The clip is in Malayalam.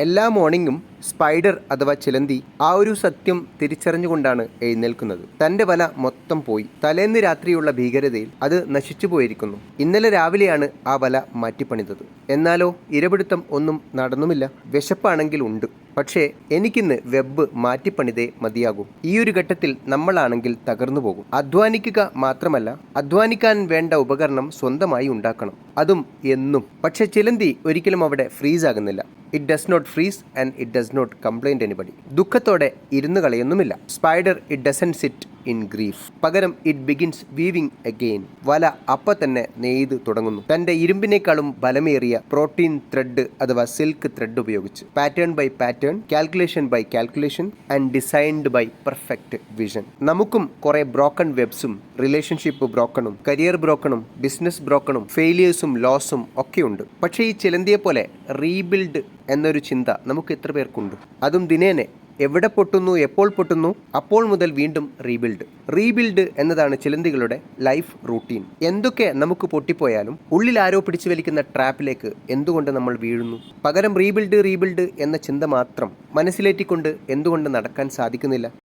എല്ലാ മോർണിംഗും സ്പൈഡർ അഥവാ ചിലന്തി ആ ഒരു സത്യം തിരിച്ചറിഞ്ഞുകൊണ്ടാണ് എഴുന്നേൽക്കുന്നത്. തന്റെ വല മൊത്തം പോയി. തലേന്ന് രാത്രിയുള്ള ഭീകരതയിൽ അത് നശിച്ചു പോയിരിക്കുന്നു. ഇന്നലെ രാവിലെയാണ് ആ വല മാറ്റിപ്പണിതത്. എന്നാലോ ഇരപിടുത്തം ഒന്നും നടന്നുമില്ല. വിശപ്പാണെങ്കിൽ ഉണ്ട്. പക്ഷേ എനിക്കിന്ന് വെബ് മാറ്റിപ്പണിതേ മതിയാകും. ഈ ഒരു ഘട്ടത്തിൽ നമ്മളാണെങ്കിൽ തകർന്നു പോകും. അധ്വാനിക്കുക മാത്രമല്ല അധ്വാനിക്കാൻ വേണ്ട ഉപകരണം സ്വന്തമായി ഉണ്ടാക്കണം. അതും എന്നും. പക്ഷെ ചിലന്തി ഒരിക്കലും അവിടെ ഫ്രീസ് ആകുന്നില്ല it does not freeze and it does not complaint anybody ദുഃഖത്തോടെ ഇരുന്ന് കളയൊന്നുമില്ല. Spider it doesn't sit in grief പകരം ഇറ്റ് ബിഗിൻസ് വീവിംഗ് അഗെയിൻ വല അപ്പ തന്നെ നെയ്ത് തുടങ്ങുന്നു. തന്റെ ഇരുമ്പിനേക്കാളും ബലമേറിയ പ്രോട്ടീൻ ത്രെഡ് അഥവാ സിൽക്ക് ത്രെഡ് ഉപയോഗിച്ച്. Pattern by pattern calculation by calculation and designed by perfect vision നമുക്കും കുറെ ബ്രോക്കൺ വെബ്സും റിലേഷൻഷിപ്പ് ബ്രോക്കണും കരിയർ ബ്രോക്കണും ബിസിനസ് ബ്രോക്കണും ഫെയിലിയേഴ്സും ലോസും ഒക്കെയുണ്ട്. പക്ഷേ ഈ ചിലന്തിയെ പോലെ റീബിൽഡ് എന്നൊരു ചിന്ത നമുക്ക് എത്ര പേർക്കുണ്ട്? അതും ദിനേനെ എവിടെ പൊട്ടുന്നു എപ്പോൾ പൊട്ടുന്നു അപ്പോൾ മുതൽ വീണ്ടും റീബിൽഡ് റീബിൽഡ് എന്നതാണ് ചിലന്തികളുടെ ലൈഫ് റൂട്ടീൻ എന്തൊക്കെ നമുക്ക് പൊട്ടിപ്പോയാലും ഉള്ളിൽ ആരോ പിടിച്ചു വലിക്കുന്ന ട്രാപ്പിലേക്ക് എന്തുകൊണ്ട് നമ്മൾ വീഴുന്നു? പകരം റീബിൽഡ് റീബിൽഡ് എന്ന ചിന്ത മാത്രം മനസ്സിലേറ്റിക്കൊണ്ട് എന്തുകൊണ്ട് നടക്കാൻ സാധിക്കുന്നില്ല?